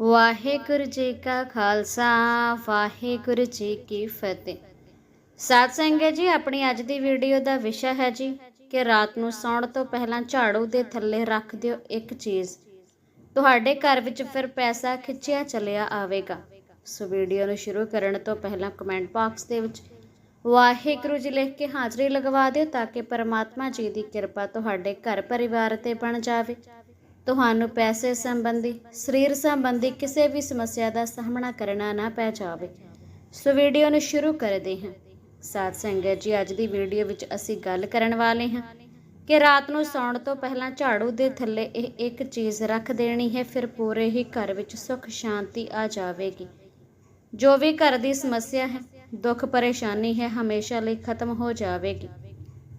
ਵਾਹਿਗੁਰੂ ਜੀ ਕਾ ਖਾਲਸਾ, ਵਾਹਿਗੁਰੂ ਜੀ ਕੀ ਫਤਿਹ। ਸਾਧ ਸੰਗਤ ਜੀ, ਆਪਣੀ ਅੱਜ ਦੀ ਵੀਡੀਓ ਦਾ ਵਿਸ਼ਾ ਹੈ ਜੀ ਕਿ ਰਾਤ ਨੂੰ ਸੌਣ ਤੋਂ ਪਹਿਲਾਂ ਝਾੜੂ ਦੇ ਥੱਲੇ ਰੱਖ ਦਿਓ ਇੱਕ ਚੀਜ਼। ਤੁਹਾਡੇ ਘਰ ਵਿੱਚ ਫਿਰ ਪੈਸਾ ਖਿੱਚਿਆ ਚਲਿਆ ਆਵੇਗਾ। ਸੋ ਵੀਡੀਓ ਨੂੰ ਸ਼ੁਰੂ ਕਰਨ ਤੋਂ ਪਹਿਲਾਂ ਕਮੈਂਟ ਬਾਕਸ ਦੇ ਵਿੱਚ ਵਾਹਿਗੁਰੂ ਜੀ ਲਿਖ ਕੇ ਹਾਜ਼ਰੀ ਲਗਵਾ ਦਿਓ ਤਾਂ ਕਿ ਪਰਮਾਤਮਾ ਜੀ ਦੀ ਕਿਰਪਾ ਤੁਹਾਡੇ ਘਰ ਪਰਿਵਾਰ ਤੇ ਬਣ ਜਾਵੇ। ਤੁਹਾਨੂੰ ਪੈਸੇ ਸੰਬੰਧੀ, ਸਰੀਰ ਸੰਬੰਧੀ ਕਿਸੇ ਵੀ ਸਮੱਸਿਆ ਦਾ ਸਾਹਮਣਾ ਕਰਨਾ ਨਾ ਪੈ ਜਾਵੇ। ਸੋ ਵੀਡੀਓ ਨੂੰ ਸ਼ੁਰੂ ਕਰਦੇ ਹਾਂ। ਸਾਧ ਸੰਗਤ ਜੀ, ਅੱਜ ਦੀ ਵੀਡੀਓ ਵਿੱਚ ਅਸੀਂ ਗੱਲ ਕਰਨ ਵਾਲੇ ਹਾਂ ਕਿ ਰਾਤ ਨੂੰ ਸੌਣ ਤੋਂ ਪਹਿਲਾਂ ਝਾੜੂ ਦੇ ਥੱਲੇ ਇਹ ਇੱਕ ਚੀਜ਼ ਰੱਖ ਦੇਣੀ ਹੈ, ਫਿਰ ਪੂਰੇ ਹੀ ਘਰ ਵਿੱਚ ਸੁੱਖ, ਸ਼ਾਂਤੀ ਆ ਜਾਵੇਗੀ। ਜੋ ਵੀ ਘਰ ਦੀ ਸਮੱਸਿਆ ਹੈ, ਦੁੱਖ, ਪਰੇਸ਼ਾਨੀ ਹੈ, ਹਮੇਸ਼ਾ ਲਈ ਖਤਮ ਹੋ ਜਾਵੇਗੀ।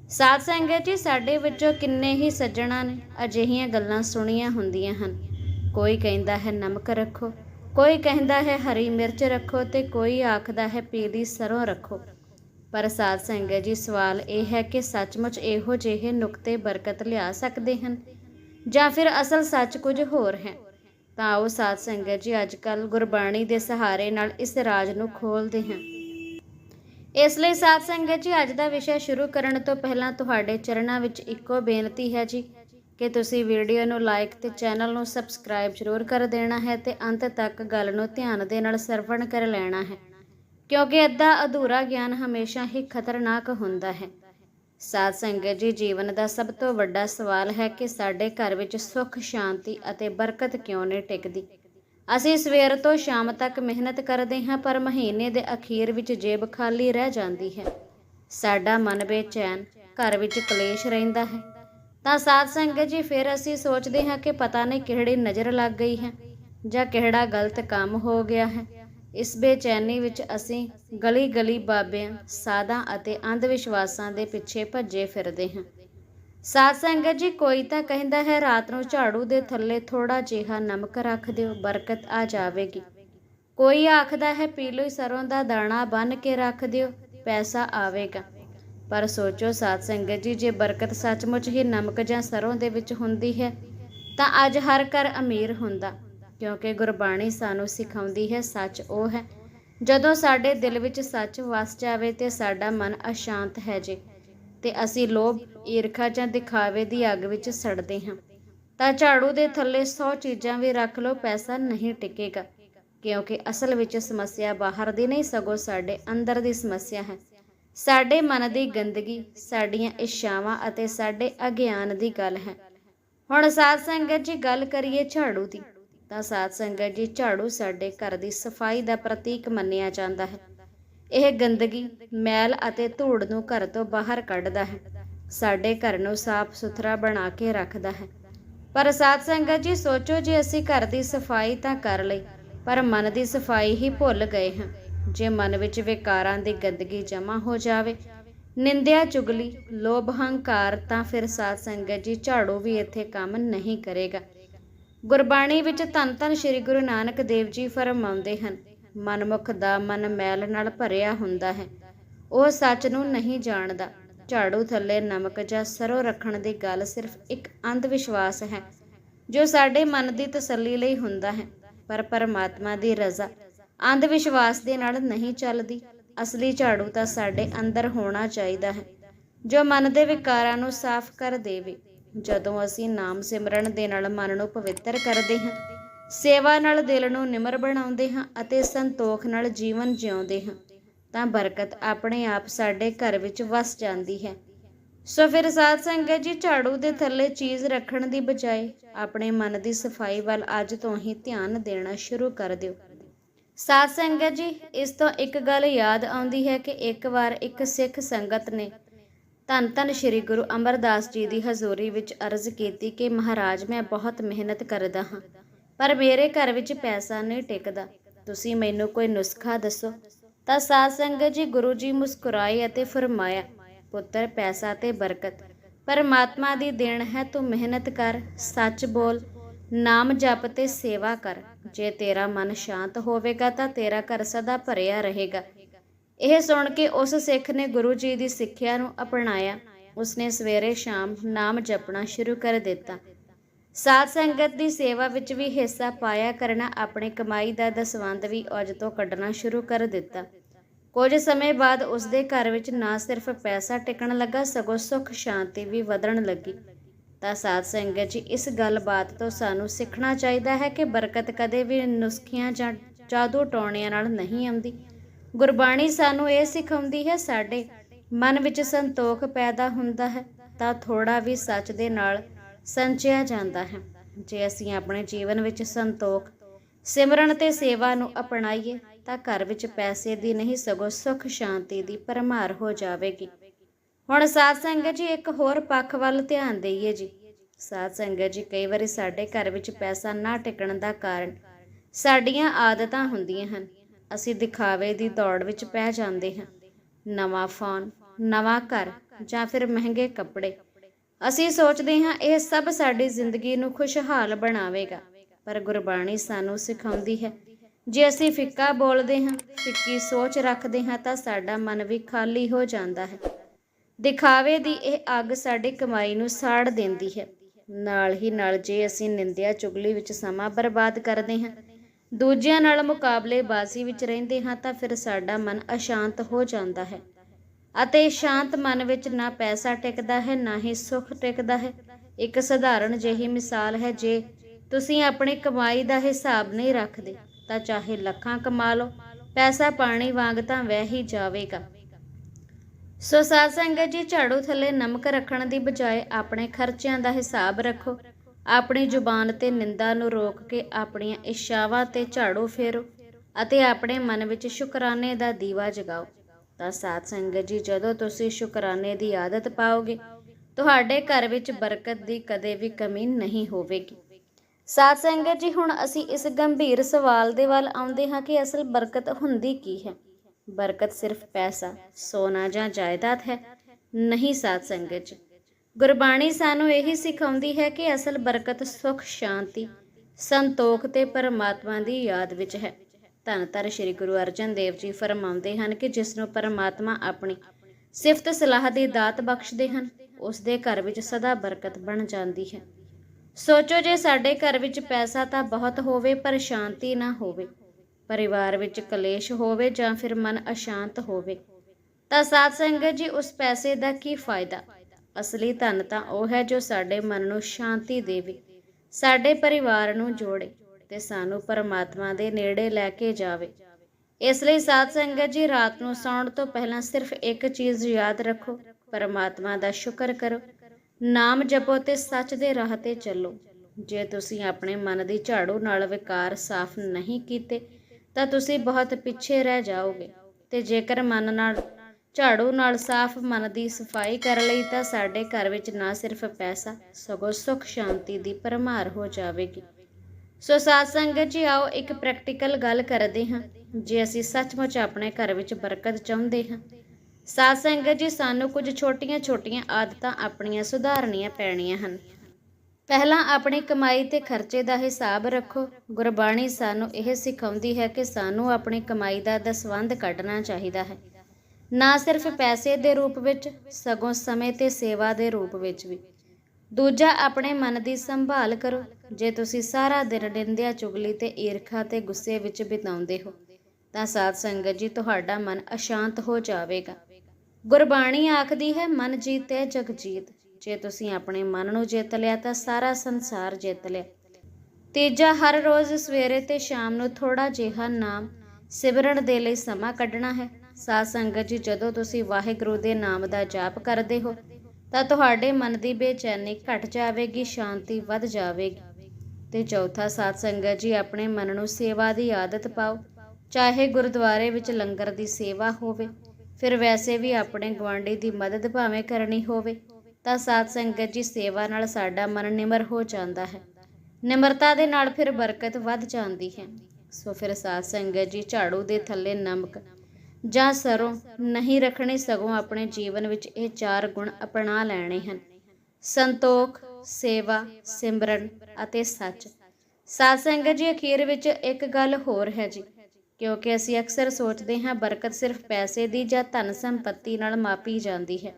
ਸਾਧ ਸੰਗਤ ਜੀ, ਸਾਡੇ ਵਿੱਚੋਂ ਕਿੰਨੇ ਹੀ ਸੱਜਣਾ ਨੇ, ਅਜਿਹੀਆਂ ਗੱਲਾਂ ਸੁਣੀਆਂ ਹੁੰਦੀਆਂ ਹਨ। ਕੋਈ ਕਹਿੰਦਾ ਹੈ, ਨਮਕ ਰੱਖੋ। ਕੋਈ ਕਹਿੰਦਾ ਹੈ, ਹਰੀ ਮਿਰਚ ਰੱਖੋ ਤੇ ਕੋਈ ਆਖਦਾ ਹੈ, ਪੀਲੀ ਸਰੋਂ ਰੱਖੋ। ਪਰ ਸਾਧ ਸੰਗਤ ਜੀ, ਸਵਾਲ ਇਹ ਹੈ ਕਿ ਸੱਚਮੁੱਚ ਇਹੋ ਜਿਹੇ ਨੁਕਤੇ ਬਰਕਤ ਲਿਆ ਸਕਦੇ ਹਨ? ਜਾਂ ਫਿਰ ਅਸਲ ਸੱਚ ਕੁਝ ਹੋਰ ਹੈ? ਤਾਂ ਉਹ ਸਾਧ ਸੰਗਤ ਜੀ, ਅੱਜ ਕੱਲ ਗੁਰਬਾਣੀ ਦੇ ਸਹਾਰੇ ਨਾਲ ਇਸ ਰਾਜ ਨੂੰ ਖੋਲਦੇ ਹਨ ਇਸ ਲਈ ਸਾਧ ਸੰਗਤ ਜੀ, ਅੱਜ ਦਾ ਵਿਸ਼ਾ ਸ਼ੁਰੂ ਕਰਨ ਤੋਂ ਪਹਿਲਾਂ ਤੁਹਾਡੇ ਚਰਨਾਂ ਵਿੱਚ ਇੱਕੋ ਬੇਨਤੀ ਹੈ ਜੀ, ਕਿ ਤੁਸੀਂ ਵੀਡੀਓ ਨੂੰ ਲਾਈਕ ਤੇ ਚੈਨਲ ਨੂੰ ਸਬਸਕ੍ਰਾਈਬ ਜ਼ਰੂਰ ਕਰ ਦੇਣਾ ਹੈ ਤੇ ਅੰਤ ਤੱਕ ਗੱਲ ਨੂੰ ਧਿਆਨ ਦੇ ਨਾਲ ਸਰਵਣ ਕਰ ਲੈਣਾ ਹੈ। ਕਿਉਂਕਿ ਅੱਧਾ ਅਧੂਰਾ ਗਿਆਨ ਹਮੇਸ਼ਾ ਹੀ ਖਤਰਨਾਕ ਹੁੰਦਾ ਹੈ। ਸਾਧ ਸੰਗਤ ਜੀ, ਜੀਵਨ ਦਾ ਸਭ ਤੋਂ ਵੱਡਾ ਸਵਾਲ ਹੈ ਕਿ ਸਾਡੇ ਘਰ ਵਿੱਚ ਸੁੱਖ, ਸ਼ਾਂਤੀ ਅਤੇ ਬਰਕਤ ਕਿਉਂ ਨਹੀਂ ਟਿਕਦੀ? ਅਸੀਂ ਸਵੇਰ ਤੋਂ ਸ਼ਾਮ ਤੱਕ ਮਿਹਨਤ ਕਰਦੇ ਹਾਂ, ਪਰ ਮਹੀਨੇ ਦੇ ਅਖੀਰ ਵਿੱਚ ਜੇਬ ਖਾਲੀ ਰਹਿ ਜਾਂਦੀ ਹੈ। ਸਾਡਾ ਮਨ ਬੇਚੈਨ, ਘਰ ਵਿੱਚ ਕਲੇਸ਼ ਰਹਿੰਦਾ ਹੈ। ਤਾਂ ਸਾਧ ਸੰਗਤ ਜੀ, ਫਿਰ ਅਸੀਂ ਸੋਚਦੇ ਹਾਂ ਕਿ ਪਤਾ ਨਹੀਂ ਕਿਹੜੀ ਨਜ਼ਰ ਲੱਗ ਗਈ ਹੈ, ਜਾਂ ਕਿਹੜਾ ਗਲਤ ਕੰਮ ਹੋ ਗਿਆ ਹੈ। ਇਸ ਬੇਚੈਨੀ ਵਿੱਚ ਅਸੀਂ ਗਲੀ ਗਲੀ ਬਾਬਿਆਂ, ਸਾਧਾਂ ਅਤੇ ਅੰਧ ਵਿਸ਼ਵਾਸਾਂ ਦੇ ਪਿੱਛੇ ਭੱਜੇ ਫਿਰਦੇ ਹਾਂ। ਸਾਧ ਸੰਗਤ ਜੀ, ਕੋਈ ਤਾਂ ਕਹਿੰਦਾ ਹੈ ਰਾਤ ਨੂੰ ਝਾੜੂ ਦੇ ਥੱਲੇ ਥੋੜਾ ਜਿਹਾ ਨਮਕ ਰੱਖ ਦਿਓ, ਬਰਕਤ ਆ ਜਾਵੇਗੀ। ਕੋਈ ਆਖਦਾ ਹੈ ਪੀਲੀ ਸਰੋਂ ਦਾ ਦਾਣਾ ਬੰਨ ਕੇ ਰੱਖ ਦਿਓ, ਪੈਸਾ ਆਵੇਗਾ। ਪਰ ਸੋਚੋ ਸਾਧ ਸੰਗਤ ਜੀ, ਜੇ ਬਰਕਤ ਸੱਚਮੁੱਚ ਹੀ ਨਮਕ ਜਾਂ ਸਰੋਂ ਦੇ ਵਿੱਚ ਹੁੰਦੀ ਹੈ, ਤਾਂ ਅੱਜ ਹਰ ਘਰ ਅਮੀਰ ਹੁੰਦਾ, ਕਿਉਂਕਿ ਗੁਰਬਾਣੀ ਸਾਨੂੰ ਸਿਖਾਉਂਦੀ ਹੈ, ਸੱਚ ਉਹ ਹੈ, ਜਦੋਂ ਸਾਡੇ ਦਿਲ ਵਿੱਚ ਸੱਚ ਵਸ ਜਾਵੇ ਤੇ ਸਾਡਾ ਮਨ ਅਸ਼ਾਂਤ ਹੈ ਜੇ। ਤੇ ਅਸੀਂ ਲੋਭ ਈਰਖਾ ਜਾਂ ਦਿਖਾਵੇ ਦੀ ਅੱਗ ਵਿੱਚ ਸੜਦੇ ਹਾਂ। ਤਾਂ ਝਾੜੂ ਦੇ ਥੱਲੇ 100 ਚੀਜ਼ਾਂ ਵੀ ਰੱਖ ਲਓ, ਪੈਸਾ ਨਹੀਂ ਟਿਕੇਗਾ। ਕਿਉਂਕਿ ਅਸਲ ਵਿੱਚ ਸਮੱਸਿਆ ਬਾਹਰ ਦੀ ਨਹੀਂ, ਸਗੋਂ ਸਾਡੇ ਅੰਦਰ ਦੀ ਸਮੱਸਿਆ ਹੈ। ਸਾਡੇ ਮਨ ਦੀ ਗੰਦਗੀ, ਸਾਡੀਆਂ ਇੱਛਾਵਾਂ ਅਤੇ ਸਾਡੇ ਅਗਿਆਨ ਦੀ ਗੱਲ ਹੈ। ਹੁਣ ਸਾਧ ਸੰਗਤ ਜੀ ਗੱਲ ਕਰੀਏ ਝਾੜੂ ਦੀ, ਤਾਂ ਸਾਧ ਸੰਗਤ ਜੀ ਝਾੜੂ ਸਾਡੇ ਘਰ ਦੀ ਸਫ਼ਾਈ ਦਾ ਪ੍ਰਤੀਕ ਮੰਨਿਆ ਜਾਂਦਾ ਹੈ। ਇਹ ਗੰਦਗੀ ਮੈਲ ਅਤੇ ਧੂੜ ਨੂੰ ਘਰ ਤੋਂ ਬਾਹਰ ਕੱਢਦਾ ਹੈ। ਸਾਡੇ ਘਰ ਨੂੰ ਸਾਫ਼ ਸੁਥਰਾ ਬਣਾ ਕੇ ਰੱਖਦਾ ਹੈ। ਪਰ ਸਾਧ ਸੰਗਤ ਜੀ, ਸੋਚੋ ਜੇ ਅਸੀਂ ਘਰ ਦੀ ਸਫ਼ਾਈ ਤਾਂ ਕਰ ਲਈ, ਪਰ ਮਨ ਦੀ ਸਫ਼ਾਈ ਹੀ ਭੁੱਲ ਗਏ ਹਾਂ। ਜੇ ਮਨ ਵਿੱਚ ਵਿਕਾਰਾਂ ਦੀ ਗੰਦਗੀ ਜਮ੍ਹਾਂ ਹੋ ਜਾਵੇ, ਨਿੰਦਿਆ ਚੁਗਲੀ, ਲੋਭ ਹੰਕਾਰ, ਤਾਂ ਫਿਰ ਸਾਧ ਸੰਗਤ ਜੀ ਝਾੜੂ ਵੀ ਇੱਥੇ ਕੰਮ ਨਹੀਂ ਕਰੇਗਾ। ਗੁਰਬਾਣੀ ਵਿੱਚ ਧੰਨ ਧੰਨ ਸ੍ਰੀ ਗੁਰੂ ਨਾਨਕ ਦੇਵ ਜੀ ਫਰਮਾਉਂਦੇ ਹਨ ਮਨਮੁਖ ਦਾ ਮਨ ਮੈਲ ਨਾਲ ਭਰਿਆ ਹੁੰਦਾ ਹੈ। ਉਹ ਸੱਚ ਨੂੰ ਨਹੀਂ ਜਾਣਦਾ। ਝਾੜੂ ਥੱਲੇ ਨਮਕ ਜਾਂ ਸਰੋਂ ਰੱਖਣ ਦੀ ਗੱਲ ਸਿਰਫ ਇੱਕ ਅੰਧ ਵਿਸ਼ਵਾਸ ਹੈ, ਜੋ ਸਾਡੇ ਮਨ ਦੀ ਤਸੱਲੀ ਲਈ ਹੁੰਦਾ ਹੈ। ਪਰ ਪਰਮਾਤਮਾ ਦੀ ਰਜ਼ਾ ਅੰਧ ਵਿਸ਼ਵਾਸ ਦੇ ਨਾਲ ਨਹੀਂ ਚੱਲਦੀ। ਅਸਲੀ ਝਾੜੂ ਤਾਂ ਸਾਡੇ ਅੰਦਰ ਹੋਣਾ ਚਾਹੀਦਾ ਹੈ, ਜੋ ਮਨ ਦੇ ਵਿਕਾਰਾਂ ਨੂੰ ਸਾਫ਼ ਕਰ ਦੇਵੇ। ਜਦੋਂ ਅਸੀਂ ਨਾਮ ਸਿਮਰਨ ਦੇ ਨਾਲ ਮਨ ਨੂੰ ਪਵਿੱਤਰ ਕਰਦੇ ਹਾਂ ਸੇਵਾ ਨਾਲ ਦਿਲ ਨੂੰ ਨਿਮਰ ਬਣਾਉਂਦੇ ਹਾਂ ਅਤੇ ਸੰਤੋਖ ਨਾਲ ਜੀਵਨ ਜਿਉਂਦੇ ਹਾਂ, ਤਾਂ ਬਰਕਤ ਆਪਣੇ ਆਪ ਸਾਡੇ ਘਰ ਵਿੱਚ ਵਸ ਜਾਂਦੀ ਹੈ। ਸੋ ਫਿਰ ਸਾਧ ਸੰਗਤ ਜੀ, ਝਾੜੂ ਦੇ ਥੱਲੇ ਚੀਜ਼ ਰੱਖਣ ਦੀ ਬਜਾਏ ਆਪਣੇ ਮਨ ਦੀ ਸਫ਼ਾਈ ਵੱਲ ਅੱਜ ਤੋਂ ਹੀ ਧਿਆਨ ਦੇਣਾ ਸ਼ੁਰੂ ਕਰ ਦਿਓ। ਸਾਧ ਸੰਗਤ ਜੀ, ਇਸ ਤੋਂ ਇੱਕ ਗੱਲ ਯਾਦ ਆਉਂਦੀ ਹੈ ਕਿ ਇੱਕ ਵਾਰ ਇੱਕ ਸਿੱਖ ਸੰਗਤ ਨੇ ਧੰਨ ਧੰਨ ਸ੍ਰੀ ਗੁਰੂ ਅਮਰਦਾਸ ਜੀ ਦੀ ਹਜ਼ੂਰੀ ਵਿੱਚ ਅਰਜ਼ ਕੀਤੀ ਕਿ ਮਹਾਰਾਜ, ਮੈਂ ਬਹੁਤ ਮਿਹਨਤ ਕਰਦਾ ਹਾਂ। ਪਰ ਮੇਰੇ ਘਰ ਵਿੱਚ ਪੈਸਾ ਨਹੀਂ ਟਿਕਦਾ। ਤੁਸੀਂ ਮੈਨੂੰ ਕੋਈ ਨੁਸਖਾ ਦੱਸੋ। ਤਾਂ ਸਾਧ ਸੰਗਤ ਜੀ ਗੁਰੂ ਜੀ ਮੁਸਕਰਾਏ ਅਤੇ ਫਰਮਾਇਆ, ਪੁੱਤਰ, ਪੈਸਾ ਤੇ ਬਰਕਤ। ਪਰਮਾਤਮਾ ਦੀ ਦੇਣ ਹੈ ਤੂੰ ਮਿਹਨਤ ਕਰ, ਸੱਚ ਬੋਲ, ਨਾਮ ਜਪ ਤੇ ਸੇਵਾ ਕਰ। ਜੇ ਤੇਰਾ ਮਨ ਸ਼ਾਂਤ ਹੋਵੇਗਾ ਤਾਂ ਤੇਰਾ ਘਰ ਸਦਾ ਭਰਿਆ ਰਹੇਗਾ। ਇਹ ਸੁਣ ਕੇ ਉਸ ਸਿੱਖ ਨੇ ਗੁਰੂ ਜੀ ਦੀ ਸਿੱਖਿਆ ਨੂੰ ਅਪਣਾਇਆ। ਉਸਨੇ ਸਵੇਰੇ ਸ਼ਾਮ ਨਾਮ ਜਪਣਾ ਸ਼ੁਰੂ ਕਰ ਦਿੱਤਾ। ਸਾਧ ਸੰਗਤ ਦੀ ਸੇਵਾ ਵਿੱਚ ਵੀ ਹਿੱਸਾ ਪਾਇਆ ਕਰਨਾ ਆਪਣੀ ਕਮਾਈ ਦਾ ਦਸਵੰਧ ਵੀ ਅੱਜ ਤੋਂ ਕੱਢਣਾ ਸ਼ੁਰੂ ਕਰ ਦਿੱਤਾ। ਕੁਝ ਸਮੇਂ ਬਾਅਦ ਉਸ ਦੇ ਘਰ ਵਿੱਚ ਨਾ ਸਿਰਫ ਪੈਸਾ ਟਿਕਣ ਲੱਗਾ, ਸਗੋਂ ਸੁੱਖ ਸ਼ਾਂਤੀ ਵੀ ਵਧਣ ਲੱਗੀ। ਤਾਂ ਸਾਧ ਸੰਗਤ ਜੀ, ਇਸ ਗੱਲਬਾਤ ਤੋਂ ਸਾਨੂੰ ਸਿੱਖਣਾ ਚਾਹੀਦਾ ਹੈ ਕਿ ਬਰਕਤ ਕਦੇ ਵੀ ਨੁਸਖਿਆਂ ਜਾਂ ਜਾਦੂ ਟੋਣਿਆਂ ਨਾਲ ਨਹੀਂ ਆਉਂਦੀ। ਗੁਰਬਾਣੀ ਸਾਨੂੰ ਇਹ ਸਿਖਾਉਂਦੀ ਹੈ, ਸਾਡੇ ਮਨ ਵਿੱਚ ਸੰਤੋਖ ਪੈਦਾ ਹੁੰਦਾ ਹੈ ਤਾਂ ਥੋੜਾ ਵੀ ਸੱਚ ਦੇ ਨਾਲ ਸੰਚਿਆ ਜਾਂਦਾ ਹੈ। ਜੇ ਅਸੀਂ ਆਪਣੇ ਜੀਵਨ ਵਿੱਚ ਸੰਤੋਖ, ਸਿਮਰਨ ਤੇ ਸੇਵਾ ਨੂੰ ਅਪਣਾਈਏ, ਤਾਂ ਘਰ ਵਿੱਚ ਪੈਸੇ ਦੀ ਨਹੀਂ, ਸਗੋਂ ਸੁੱਖ, ਸ਼ਾਂਤੀ ਦੀ ਪਰਮਾਰ ਹੋ ਜਾਵੇਗੀ। ਹੁਣ ਸਾਧ ਸੰਗਤ ਜੀ, ਇੱਕ ਹੋਰ ਪੱਖ ਵੱਲ ਧਿਆਨ ਦੇਈਏ ਜੀ। ਸਾਧ ਸੰਗਤ ਜੀ, ਕਈ ਵਾਰੀ ਸਾਡੇ ਘਰ ਵਿੱਚ ਪੈਸਾ ਨਾ ਟਿਕਣ ਦਾ ਕਾਰਨ ਸਾਡੀਆਂ ਆਦਤਾਂ ਹੁੰਦੀਆਂ ਹਨ। ਅਸੀਂ ਦਿਖਾਵੇ ਦੀ ਦੌੜ ਵਿੱਚ ਪੈ ਜਾਂਦੇ ਹਾਂ। ਨਵਾਂ ਫੋਨ, ਨਵਾਂ ਘਰ ਜਾਂ ਫਿਰ ਮਹਿੰਗੇ ਕੱਪੜੇ ਅਸੀਂ ਸੋਚਦੇ ਹਾਂ ਇਹ ਸਭ ਸਾਡੀ ਜ਼ਿੰਦਗੀ ਨੂੰ ਖੁਸ਼ਹਾਲ ਬਣਾਵੇਗਾ, ਪਰ ਗੁਰਬਾਣੀ ਸਾਨੂੰ ਸਿਖਾਉਂਦੀ ਹੈ। ਜੇ ਅਸੀਂ ਫਿੱਕਾ ਬੋਲਦੇ ਹਾਂ, ਫਿੱਕੀ ਸੋਚ ਰੱਖਦੇ ਹਾਂ, ਤਾਂ ਸਾਡਾ ਮਨ ਵੀ ਖਾਲੀ ਹੋ ਜਾਂਦਾ ਹੈ। ਦਿਖਾਵੇ ਦੀ ਇਹ ਅੱਗ ਸਾਡੀ ਕਮਾਈ ਨੂੰ ਸਾੜ ਦਿੰਦੀ ਹੈ। ਨਾਲ ਹੀ ਨਾਲ ਜੇ ਅਸੀਂ ਨਿੰਦਿਆ ਚੁਗਲੀ ਵਿੱਚ ਸਮਾਂ ਬਰਬਾਦ ਕਰਦੇ ਹਾਂ, ਦੂਜਿਆਂ ਨਾਲ ਮੁਕਾਬਲੇਬਾਜ਼ੀ ਵਿੱਚ ਰਹਿੰਦੇ ਹਾਂ, ਤਾਂ ਫਿਰ ਸਾਡਾ ਮਨ ਅਸ਼ਾਂਤ ਹੋ ਜਾਂਦਾ ਹੈ। ਅਤੇ ਸ਼ਾਂਤ ਮਨ ਵਿੱਚ ਨਾ ਪੈਸਾ ਟਿਕਦਾ ਹੈ, ਨਾ ਹੀ ਸੁੱਖ ਟਿਕਦਾ ਹੈ। ਇੱਕ ਸਧਾਰਨ ਜਿਹੀ ਮਿਸਾਲ ਹੈ ਜੇ ਤੁਸੀਂ ਆਪਣੀ ਕਮਾਈ ਦਾ ਹਿਸਾਬ ਨਹੀਂ ਰੱਖਦੇ, ਤਾਂ ਚਾਹੇ ਲੱਖਾਂ ਕਮਾ ਲਓ, ਪੈਸਾ ਪਾਣੀ ਵਾਂਗ ਤਾਂ ਵਹਿ ਹੀ ਜਾਵੇਗਾ। ਸੋ ਸਾਧ ਸੰਗਤ ਜੀ, ਝਾੜੂ ਥੱਲੇ ਨਮਕ ਰੱਖਣ ਦੀ ਬਜਾਏ ਆਪਣੇ ਖਰਚਿਆਂ ਦਾ ਹਿਸਾਬ ਰੱਖੋ। ਆਪਣੀ ਜ਼ੁਬਾਨ ਤੇ ਨਿੰਦਾ ਨੂੰ ਰੋਕ ਕੇ ਆਪਣੀਆਂ ਇੱਛਾਵਾਂ ਤੇ ਝਾੜੂ ਫੇਰੋ ਅਤੇ ਆਪਣੇ ਮਨ ਵਿੱਚ ਸ਼ੁਕਰਾਨੇ ਦਾ ਦੀਵਾ ਜਗਾਓ। ਤਾਂ ਸਾਧ ਸੰਗਤ ਜੀ, ਜਦੋਂ ਤੁਸੀਂ ਸ਼ੁਕਰਾਨੇ ਦੀ ਆਦਤ ਪਾਓਗੇ, ਤੁਹਾਡੇ ਘਰ ਵਿੱਚ ਬਰਕਤ ਦੀ ਕਦੇ ਵੀ ਕਮੀ ਨਹੀਂ ਹੋਵੇਗੀ। ਸਾਧ ਸੰਗਤ ਜੀ, ਹੁਣ ਅਸੀਂ ਇਸ ਗੰਭੀਰ ਸਵਾਲ ਦੇ ਵੱਲ ਆਉਂਦੇ ਹਾਂ ਕਿ ਅਸਲ ਬਰਕਤ ਹੁੰਦੀ ਕੀ ਹੈ? ਬਰਕਤ ਸਿਰਫ ਪੈਸਾ, ਸੋਨਾ ਜਾਂ ਜਾਇਦਾਦ ਹੈ? ਨਹੀਂ ਸਾਧ ਸੰਗਤ ਜੀ। ਗੁਰਬਾਣੀ ਸਾਨੂੰ ਇਹੀ ਸਿਖਾਉਂਦੀ ਹੈ ਕਿ ਅਸਲ ਬਰਕਤ ਸੁਖ, ਸ਼ਾਂਤੀ, ਸੰਤੋਖ ਤੇ ਪਰਮਾਤਮਾ ਦੀ ਯਾਦ ਵਿੱਚ ਹੈ। ਧੰਨ ਧੰਨ ਸ੍ਰੀ ਗੁਰੂ ਅਰਜਨ ਦੇਵ ਜੀ ਫਰਮਾਉਂਦੇ ਹਨ ਕਿ ਜਿਸ ਨੂੰ ਪਰਮਾਤਮਾ ਆਪਣੀ ਸਿਫਤ ਸਲਾਹ ਦੀ ਦਾਤ ਬਖਸ਼ਦੇ ਹਨ ਉਸ ਦੇ ਘਰ ਵਿੱਚ ਸਦਾ ਬਰਕਤ ਬਣ ਜਾਂਦੀ ਹੈ। ਸੋਚੋ ਜੇ ਸਾਡੇ ਘਰ ਵਿੱਚ ਪੈਸਾ ਤਾਂ ਬਹੁਤ ਹੋਵੇ, ਪਰ ਸ਼ਾਂਤੀ ਨਾ ਹੋਵੇ, ਪਰਿਵਾਰ ਵਿੱਚ ਕਲੇਸ਼ ਹੋਵੇ ਜਾਂ ਫਿਰ ਮਨ ਅਸ਼ਾਂਤ ਹੋਵੇ, ਤਾਂ ਸਾਧ ਸੰਗਤ ਜੀ ਉਸ ਪੈਸੇ ਦਾ ਕੀ ਫਾਇਦਾ? ਅਸਲੀ ਧਨ ਤਾਂ ਉਹ ਹੈ ਜੋ ਸਾਡੇ ਮਨ ਨੂੰ ਸ਼ਾਂਤੀ ਦੇਵੇ, ਸਾਡੇ ਪਰਿਵਾਰ ਨੂੰ ਜੋੜੇ। ਤੇ ਸਾਨੂੰ ਪਰਮਾਤਮਾ ਦੇ ਨੇੜੇ ਲੈ ਕੇ ਜਾਵੇ। ਇਸ ਲਈ ਸਾਧ ਸੰਗਤ ਜੀ, ਰਾਤ ਨੂੰ ਸੌਣ ਤੋਂ ਪਹਿਲਾਂ ਸਿਰਫ ਇੱਕ ਚੀਜ਼ ਯਾਦ ਰੱਖੋ, ਪਰਮਾਤਮਾ ਦਾ ਸ਼ੁਕਰ ਕਰੋ। ਨਾਮ ਜਪੋ ਤੇ ਸੱਚ ਦੇ ਰਾਹ ਤੇ ਚੱਲੋ। ਜੇ ਤੁਸੀਂ ਆਪਣੇ ਮਨ ਦੀ ਝਾੜੂ ਨਾਲ ਵਿਕਾਰ ਸਾਫ਼ ਨਹੀਂ ਕੀਤੇ, ਤਾਂ ਤੁਸੀਂ ਬਹੁਤ ਪਿੱਛੇ ਰਹਿ ਜਾਓਗੇ। ਤੇ ਜੇਕਰ ਮਨ ਨਾਲ, ਝਾੜੂ ਨਾਲ ਸਾਫ਼ ਮਨ ਦੀ ਸਫ਼ਾਈ ਕਰ ਲਈ, ਤਾਂ ਸਾਡੇ ਘਰ ਵਿੱਚ ਨਾ ਸਿਰਫ ਪੈਸਾ, ਸਗੋਂ ਸੁੱਖ ਸ਼ਾਂਤੀ ਦੀ ਪਰਮਾਰ ਹੋ ਜਾਵੇਗੀ। ਸੋ ਸਾਧ ਸੰਗਤ ਜੀ, ਆਓ ਇੱਕ ਪ੍ਰੈਕਟੀਕਲ ਗੱਲ ਕਰਦੇ ਹਾਂ, ਜੇ ਅਸੀਂ ਸੱਚਮੁੱਚ ਆਪਣੇ ਘਰ ਵਿੱਚ ਬਰਕਤ ਚਾਹੁੰਦੇ ਹਾਂ। ਸਾਧ ਸੰਗਤ ਜੀ, ਸਾਨੂੰ ਕੁਝ ਛੋਟੀਆਂ-ਛੋਟੀਆਂ ਆਦਤਾਂ ਆਪਣੀਆਂ ਸੁਧਾਰਨੀਆਂ ਪੈਣੀਆਂ ਹਨ। ਪਹਿਲਾਂ ਆਪਣੀ ਕਮਾਈ ਤੇ ਖਰਚੇ ਦਾ ਹਿਸਾਬ ਰੱਖੋ। ਗੁਰਬਾਣੀ ਸਾਨੂੰ ਇਹ ਸਿਖਾਉਂਦੀ ਹੈ ਕਿ ਸਾਨੂੰ ਆਪਣੀ ਕਮਾਈ ਦਾ ਦਸਵੰਧ ਕੱਢਣਾ ਚਾਹੀਦਾ ਹੈ। ਨਾ ਸਿਰਫ ਪੈਸੇ ਦੇ ਰੂਪ ਵਿੱਚ, ਸਗੋਂ ਸਮੇਂ ਤੇ ਸੇਵਾ ਦੇ ਰੂਪ ਵਿੱਚ ਵੀ। ਦੂਜਾ, ਆਪਣੇ ਮਨ ਦੀ ਸੰਭਾਲ ਕਰੋ। ਜੇ ਤੁਸੀਂ ਸਾਰਾ ਦਿਨ ਨਿੰਦਿਆ, ਚੁਗਲੀ ਤੇ ਈਰਖਾ ਤੇ ਗੁੱਸੇ ਵਿੱਚ ਬਿਤਾਉਂਦੇ ਹੋ, ਤਾਂ ਸਾਧ ਸੰਗਤ ਜੀ, ਤੁਹਾਡਾ ਮਨ ਅਸ਼ਾਂਤ ਹੋ ਜਾਵੇਗਾ। ਗੁਰਬਾਣੀ ਆਖਦੀ ਹੈ, ਮਨ ਜੀਤੇ, ਜਗ ਜੀਤ। ਜੇ ਤੁਸੀਂ ਆਪਣੇ ਮਨ ਨੂੰ ਜਿੱਤ ਲਿਆ, ਤਾਂ ਸਾਰਾ ਸੰਸਾਰ ਜਿੱਤ ਲਿਆ। ਤੀਜਾ, ਹਰ ਰੋਜ਼ ਸਵੇਰੇ ਤੇ ਸ਼ਾਮ ਨੂੰ ਥੋੜਾ ਜਿਹਾ ਨਾਮ ਸਿਮਰਨ ਦੇ ਲਈ ਸਮਾਂ ਕੱਢਣਾ ਹੈ। ਸਾਧ ਸੰਗਤ ਜੀ, ਜਦੋਂ ਤੁਸੀਂ ਵਾਹਿਗੁਰੂ ਦੇ ਨਾਮ ਦਾ ਜਾਪ ਕਰਦੇ ਹੋ ਤਾਂ ਤੁਹਾਡੇ ਮਨ ਦੀ ਬੇਚੈਨੀ ਘਟ ਜਾਵੇਗੀ, ਸ਼ਾਂਤੀ ਵੱਧ ਜਾਵੇਗੀ। ਤੇ ਚੌਥਾ ਸਾਧ ਸੰਗਤ ਜੀ, ਆਪਣੇ ਮਨ ਨੂੰ ਸੇਵਾ ਦੀ ਆਦਤ ਪਾਓ। ਚਾਹੇ ਗੁਰਦੁਆਰੇ ਵਿੱਚ ਲੰਗਰ ਦੀ ਸੇਵਾ ਹੋਵੇ, ਫਿਰ ਵੈਸੇ ਵੀ ਆਪਣੇ ਗਵਾਂਢੀ ਦੀ ਮਦਦ ਭਾਵੇਂ ਕਰਨੀ ਹੋਵੇ, ਤਾਂ ਸਾਧ ਸੰਗਤ ਜੀ, ਸੇਵਾ ਨਾਲ ਸਾਡਾ ਮਨ ਨਿਮਰ ਹੋ ਜਾਂਦਾ ਹੈ। ਨਿਮਰਤਾ ਦੇ ਨਾਲ ਫਿਰ ਬਰਕਤ ਵੱਧ ਜਾਂਦੀ ਹੈ। ਸੋ ਫਿਰ ਸਾਧ ਸੰਗਤ ਜੀ, ਝਾੜੂ ਦੇ ਥੱਲੇ ਨਮਕ ਜਾਂ ਸਰੋਂ ਨਹੀਂ ਰੱਖਣੇ ਸਗੋਂ ਆਪਣੇ ਜੀਵਨ ਵਿੱਚ ਇਹ ਚਾਰ ਗੁਣ ਅਪਣਾ ਲੈਣੇ ਹਨ। ਸੰਤੋਖ, ਸੇਵਾ, ਸਿਮਰਨ ਅਤੇ ਸੱਚ। ਸਾਧ ਸੰਗਤ ਜੀ, ਅਖੀਰ ਵਿੱਚ ਇੱਕ ਗੱਲ ਹੋਰ ਹੈ ਜੀ। ਕਿਉਂਕਿ ਅਸੀਂ ਅਕਸਰ ਸੋਚਦੇ ਹਾਂ, ਬਰਕਤ ਸਿਰਫ ਪੈਸੇ ਦੀ ਜਾਂ ਧਨ ਸੰਪਤੀ ਨਾਲ ਮਾਪੀ ਜਾਂਦੀ ਹੈ।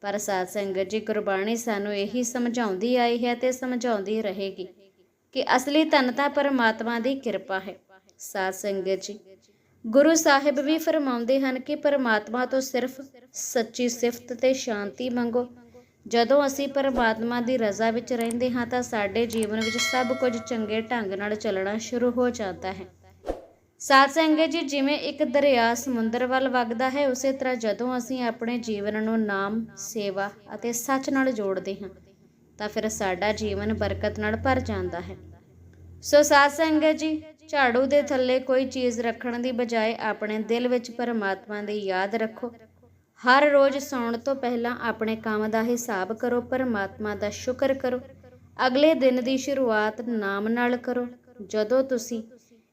ਪਰ ਸਾਧ ਸੰਗਤ ਜੀ, ਗੁਰਬਾਣੀ ਸਾਨੂੰ ਇਹੀ ਸਮਝਾਉਂਦੀ ਆਈ ਹੈ ਤੇ ਸਮਝਾਉਂਦੀ ਰਹੇਗੀ ਕਿ ਅਸਲੀ ਧਨ ਤਾਂ ਪਰਮਾਤਮਾ ਦੀ ਕਿਰਪਾ ਹੈ। ਸਾਧ ਸੰਗਤ ਜੀ ਗੁਰੂ ਸਾਹਿਬ ਵੀ ਫਰਮਾਉਂਦੇ ਹਨ ਕਿ ਪਰਮਾਤਮਾ ਤੋਂ ਸਿਰਫ ਸੱਚੀ ਸਿਫਤ ਤੇ ਸ਼ਾਂਤੀ ਮੰਗੋ। ਜਦੋਂ ਅਸੀਂ ਪਰਮਾਤਮਾ ਦੀ ਰਜ਼ਾ ਵਿੱਚ ਰਹਿੰਦੇ ਹਾਂ ਤਾਂ ਸਾਡੇ ਜੀਵਨ ਵਿੱਚ ਸਭ ਕੁਝ ਚੰਗੇ ਢੰਗ ਨਾਲ ਚੱਲਣਾ ਸ਼ੁਰੂ ਹੋ ਜਾਂਦਾ ਹੈ। ਸਾਧ ਸੰਗਤ ਜੀ, ਜਿਵੇਂ ਇੱਕ ਦਰਿਆ ਸਮੁੰਦਰ ਵੱਲ ਵਗਦਾ ਹੈ, ਉਸੇ ਤਰ੍ਹਾਂ ਜਦੋਂ ਅਸੀਂ ਆਪਣੇ ਜੀਵਨ ਨੂੰ ਨਾਮ, ਸੇਵਾ ਅਤੇ ਸੱਚ ਨਾਲ ਜੋੜਦੇ ਹਾਂ, ਤਾਂ ਫਿਰ ਸਾਡਾ ਜੀਵਨ ਬਰਕਤ ਨਾਲ ਭਰ ਜਾਂਦਾ ਹੈ। ਸੋ ਸਾਧ ਸੰਗਤ ਜੀ ਝਾੜੂ ਦੇ ਥੱਲੇ ਕੋਈ ਚੀਜ਼ ਰੱਖਣ ਦੀ ਬਜਾਏ ਆਪਣੇ ਦਿਲ ਵਿੱਚ ਪਰਮਾਤਮਾ ਦੀ ਯਾਦ ਰੱਖੋ। ਹਰ ਰੋਜ਼ ਸੌਣ ਤੋਂ ਪਹਿਲਾਂ ਆਪਣੇ ਕੰਮ ਦਾ ਹਿਸਾਬ ਕਰੋ, ਪਰਮਾਤਮਾ ਦਾ ਸ਼ੁਕਰ ਕਰੋ। ਅਗਲੇ ਦਿਨ ਦੀ ਸ਼ੁਰੂਆਤ ਨਾਮ ਨਾਲ ਕਰੋ। ਜਦੋਂ ਤੁਸੀਂ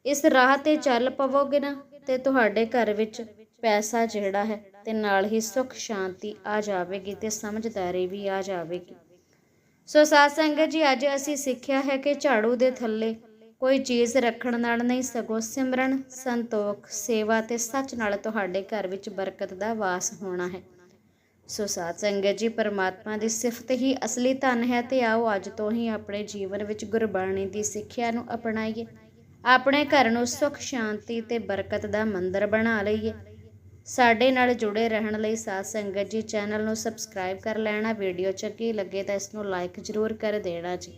ਇਸ ਰਾਹ ਤੇ ਚੱਲ ਪਵੋਗੇ ਨਾ, ਤੇ ਤੁਹਾਡੇ ਘਰ ਵਿੱਚ ਪੈਸਾ ਜਿਹੜਾ ਹੈ ਤੇ ਨਾਲ ਹੀ ਸੁੱਖ, ਸ਼ਾਂਤੀ ਆ ਜਾਵੇਗੀ ਤੇ ਸਮਝਦਾਰੀ ਵੀ ਆ ਜਾਵੇਗੀ। ਸੋ ਸਾਧ ਸੰਗਤ ਜੀ, ਅੱਜ ਅਸੀਂ ਸਿੱਖਿਆ ਹੈ ਕਿ ਝਾੜੂ ਦੇ ਥੱਲੇ ਕੋਈ ਚੀਜ਼ ਰੱਖਣ ਨਾਲ ਨਹੀਂ, ਸਗੋਂ ਸਿਮਰਨ, ਸੰਤੋਖ, ਸੇਵਾ ਤੇ ਸੱਚ ਨਾਲ ਤੁਹਾਡੇ ਘਰ ਵਿੱਚ ਬਰਕਤ ਦਾ ਵਾਸ ਹੋਣਾ ਹੈ। ਸੋ ਸਾਧ ਸੰਗਤ ਜੀ, ਪਰਮਾਤਮਾ ਦੀ ਸਿਫਤ ਹੀ ਅਸਲੀ ਧਨ ਹੈ ਤੇ ਆਓ ਅੱਜ ਤੋਂ ਹੀ ਆਪਣੇ ਜੀਵਨ ਵਿੱਚ ਗੁਰਬਾਣੀ ਦੀ ਸਿੱਖਿਆ ਨੂੰ ਅਪਣਾਈਏ। ਆਪਣੇ ਘਰ ਨੂੰ ਸੁਖ, ਸ਼ਾਂਤੀ ਤੇ ਬਰਕਤ ਦਾ ਮੰਦਰ ਬਣਾ ਲਈਏ। ਸਾਡੇ ਨਾਲ ਜੁੜੇ ਰਹਿਣ ਲਈ ਸਾਧ ਸੰਗਤ ਜੀ, ਚੈਨਲ ਨੂੰ ਸਬਸਕ੍ਰਾਈਬ ਕਰ ਲੈਣਾ, ਵੀਡੀਓ ਚੰਗੀ ਲੱਗੇ ਤਾਂ ਇਸ ਨੂੰ ਲਾਈਕ ਜ਼ਰੂਰ ਕਰ ਦੇਣਾ ਜੀ।